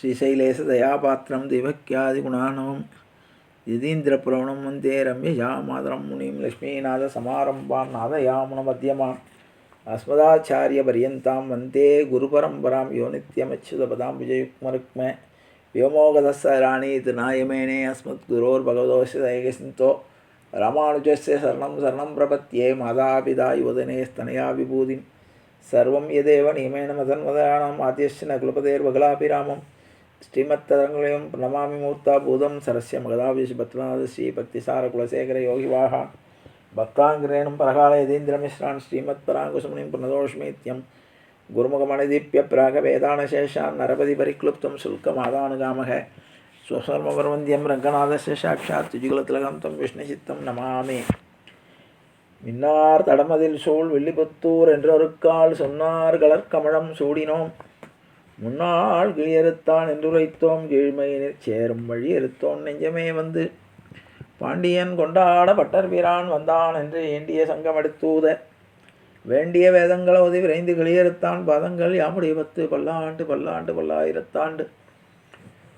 ஸ்ரீசைலேசதயாபாத்திரம் தெய்வக்கியாதிகுணானவம் யதீந்திரபுரவணம் வந்தே ரம்ய யாமாதரம் முனிம் லக்ஷ்மீநாத சமாரம்பாம் நாதயாமுன மத்தியமாம் அஸ்மதாச்சாரிய பரியந்தாம் வந்தே குருபரம்பராம் யோ நித்யமச்சுதபதாம் விஜயுக்மருக்ம. வியமோகதஸ்ராணி திருநாயமேனே அஸ்மத் குரோர் பகவதோஷதயகசிந்தோ ராமானுஜஸ்ய சரணம் சரணம் பிரபத்யே மாதாபிதா யுவதனே ஸ்தனயா விபூதிம் சர்வம் எதேவ நியமேன மதன்மதானாம் ஆத்தியஷ்ன குலபதேர் பகலாபிராமம் ஸ்ரீமத்தரங்களையும் நமாமி மூர்த்தா பூதம் சரஸ்ய மகதாபிஷ பத்மநாத ஸ்ரீ பக்திசார குலசேகர யோகிவாக பக்தாங்கிரேணும் பரகால யதீந்திரமிஸ்ரான் ஸ்ரீமத் பராங்குசுமனிம் புனதோஷ்மீத்யம். குருமுகமணிதீப்பிய பிராக வேதானசேஷான் நரபதி பரிக்ளுப்தம் சுல்கமாதானுகாமக சுவசர்மபர்வந்தியம் ரங்கநாதசேஷாட்சாத் துஜுகுலதிலகம் தம் விஷ்ணுசித்தம் நமாமி. மின்னார் தடமதில் சூழ் வில்லிபுத்தூர் என்றொருக்கால் சொன்னார் கலர்கமழம் சூடினோம். முன்னாள் கிளியறுத்தான் என்றுரைத்தோம் கீழ்மையினிற் சேரும் வழி எருத்தோன் நெஞ்சமே வந்து. பாண்டியன் கொண்டாட பட்டர் வீரான் வந்தான் என்று ஏண்டிய சங்கம் எடுத்தூத வேண்டிய வேதங்களை உதவி விரைந்து கிளியறுத்தான் பதங்கள் யாமுடைய பத்து பல்லாண்டு பல்லாண்டு பல்லாயிரத்தாண்டு.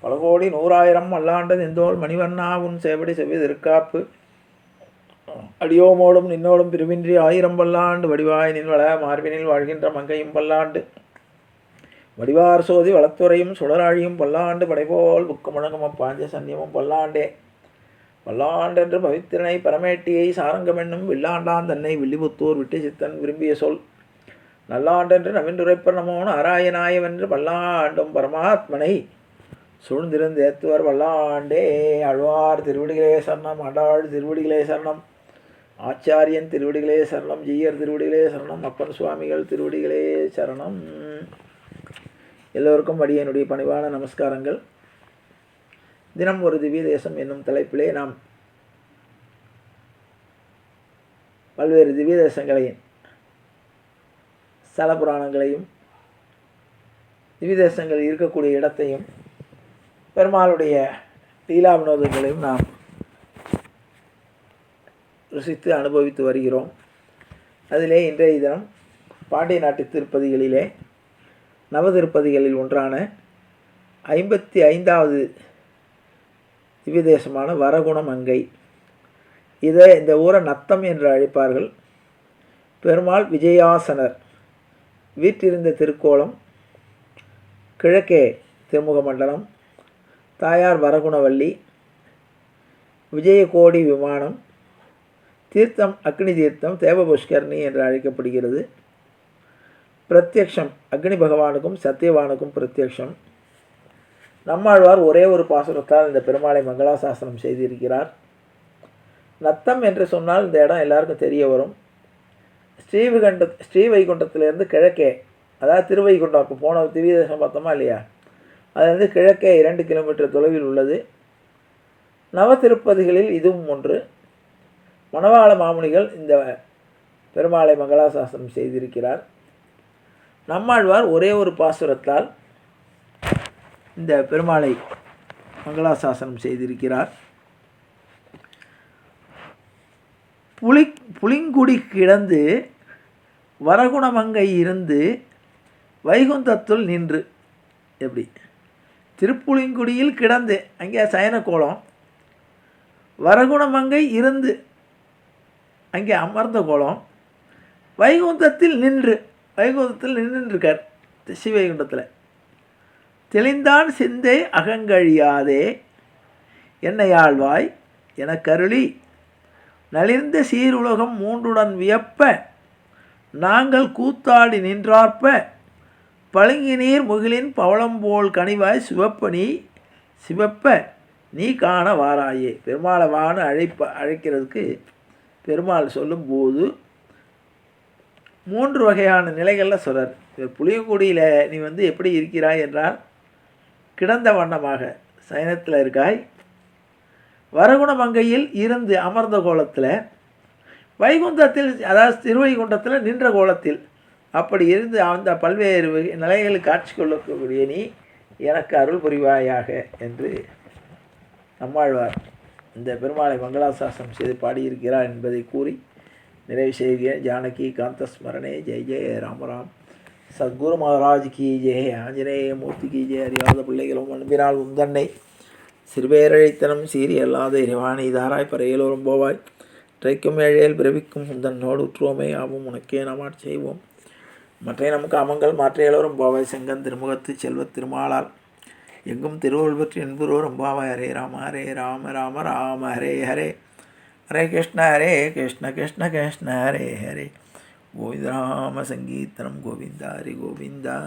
பல கோடி நூறாயிரம் மல்லாண்டு நின்றோள் மணிவண்ணா உன் சேவடி செவ்வி திருக்காப்பு. அடியோமோடும் நின்னோடும் பிரிவின்றி ஆயிரம் பல்லாண்டு வடிவாய் நின்வள மார்பினில் வாழ்கின்ற மங்கையும் பல்லாண்டு. வடிவார் சோதி வளத்துறையும் சுடராழியும் பல்லாண்டு படைபோல் புக்கு அப்பாஞ்ச சன்னியமும் பல்லாண்டே. பல்லாண்டென்று பவித்திரனை பரமேட்டியை சாரங்கமென்னும் வில்லாண்டான் தன்னை வில்லிபுத்தூர் விட்டு சித்தன் விரும்பிய சொல். நல்லாண்டென்று நவீன்றுரைப்பர் நமோ நாராயணாயவென்று பல்லாண்டும் பரமாத்மனை சூழ்ந்திருந்தேத்துவர் வல்லாண்டே அழ்வார் திருவடிகளே சரணம் அடாள் திருவடிகளே சரணம் ஆச்சாரியன் திருவடிகளே சரணம் ஜீயர் திருவடிகளே சரணம் அப்பன் சுவாமிகள் திருவடிகளே சரணம். எல்லோருக்கும் அடியனுடைய பணிவான நமஸ்காரங்கள். தினம் ஒரு திவ்ய தேசம் என்னும் தலைப்பிலே நாம் பல்வேறு திவ்ய தேசங்களையும் ஸ்தல புராணங்களையும் திவ்ய தேசங்கள் இருக்கக்கூடிய இடத்தையும் பெருமாளுடைய லீலா வினோதங்களையும் நாம் ருசித்து அனுபவித்து வருகிறோம். அதிலே இன்றைய தினம் பாண்டிய நாட்டு திருப்பதிகளிலே நவதிருப்பதிகளில் ஒன்றான ஐம்பத்தி ஐந்தாவது திவ்யதேசமான வரகுணமங்கை இதை இந்த ஊரை நத்தம் என்று அழைப்பார்கள். பெருமாள் விஜயாசனர் வீற்றிருந்த திருக்கோலம் கிழக்கே திருமுக மண்டலம் தாயார் வரகுணவல்லி விஜயகோடி விமானம் தீர்த்தம் அக்னி தீர்த்தம் தேவபுஷ்கர்ணி என்று அழைக்கப்படுகிறது. பிரத்யக்ஷம். அக்னி பகவானுக்கும் சத்தியவானுக்கும் பிரத்யக்ஷம். நம்மாழ்வார் ஒரே ஒரு பாசுரத்தால் இந்த பெருமாளை மங்களாசாசனம் செய்திருக்கிறார். நத்தம் என்று சொன்னால் இந்த இடம் எல்லாருக்கும் தெரிய வரும். ஸ்ரீவைகுண்ட ஸ்ரீவைகுண்டத்திலேருந்து கிழக்கே அதாவது திருவைகுண்டம் அப்போ போன திவ்யதேசம் பார்த்தோமா இல்லையா? அது வந்து கிழக்கே இரண்டு கிலோமீட்டர் தொலைவில் உள்ளது. நவ திருப்பதிகளில் இதுவும் ஒன்று. மணவாள மாமுனிகள் இந்த பெருமாளை மங்களாசாசனம் செய்திருக்கிறார். நம்மாழ்வார் ஒரே ஒரு பாசுரத்தால் இந்த பெருமாளை மங்களாசாசனம் செய்திருக்கிறார். புலி புளிங்குடி கிடந்து வரகுணமங்கை இருந்து வைகுந்தத்துள் நின்று எப்படி? திருப்புளிங்குடியில் கிடந்து அங்கே சயன கோலம் வரகுணமங்கை இருந்து அங்கே அமர்ந்த கோலம். வைகுந்தத்தில் நின்று வைகுந்தத்தில் நின்றுருக்கார் சிவைகுண்டத்தில் தெளிந்தான் சிந்தை அகங்கழியாதே என்னை என்னையாழ்வாய் எனக்கருளி நலிர்ந்த சீருலகம் மூன்றுடன் வியப்ப நாங்கள் கூத்தாடி நின்றார்ப்ப பழுங்கி நீர் முகிலின் பவளம்போல் கனிவாய் சிவப்ப நீ சிவப்ப நீ காண வாராயே. பெருமாளை வான்னு அழைப்ப அழைக்கிறதுக்கு பெருமாள் சொல்லும்போது மூன்று வகையான நிலைகளில் சொல்கிறார் புளியங்குடியில் நீ வந்து எப்படி இருக்கிறாய் என்றால் கிடந்த வண்ணமாக சயனத்தில் இருக்காய். வரகுணமங்கையில் இருந்து அமர்ந்த கோலத்தில் வைகுந்தத்தில் அதாவது திருவைகுண்டத்தில் நின்ற கோலத்தில் அப்படி இருந்து அந்த பல்வேறு நிலைகளில் காட்சி கொள்ளக்கூடிய நீ எனக்கு அருள் புரிவாயாக என்று நம்மாழ்வார் இந்த பெருமாளை மங்களாசாசனம் செய்து பாடியிருக்கிறார் என்பதை கூறி நிறைவு செய்கிறேன் ஜானகி காந்தஸ்மரணே. ஜெய் ஜெய ராமராம் சத்குரு மகாராஜ் கி ஜெய. ஆஞ்சநேய மூர்த்தி கி ஜெய. அறியாத பிள்ளைகளும் அன்பினால் உந்தன்னை சிறுபேரழித்தனம் சீரி அல்லாத இறைவாணி தாராய் பறையலோரும் போவாய். இறைக்கும் ஏழையில் பிறவிக்கும் உந்தன்னோடு உற்றுவோமே. ஆவும் உனக்கே நமாட் செய்வோம். மற்ற நமக்கு அமங்கள் மாற்ற போவாய். செங்கன் திருமுகத்து செல்வத் திருமாளால் எங்கும் திருவள்ளுவர் பற்றி என்புரோரும் ஹரே ராம ஹரே ராம ராம ராம ஹரே ஹரே. हरे कृष्ण हरे कृष्ण कृष्ण कृष्ण हरे हरे। गोविंद राम संगीतनम गोविंद हरे गोविंदा।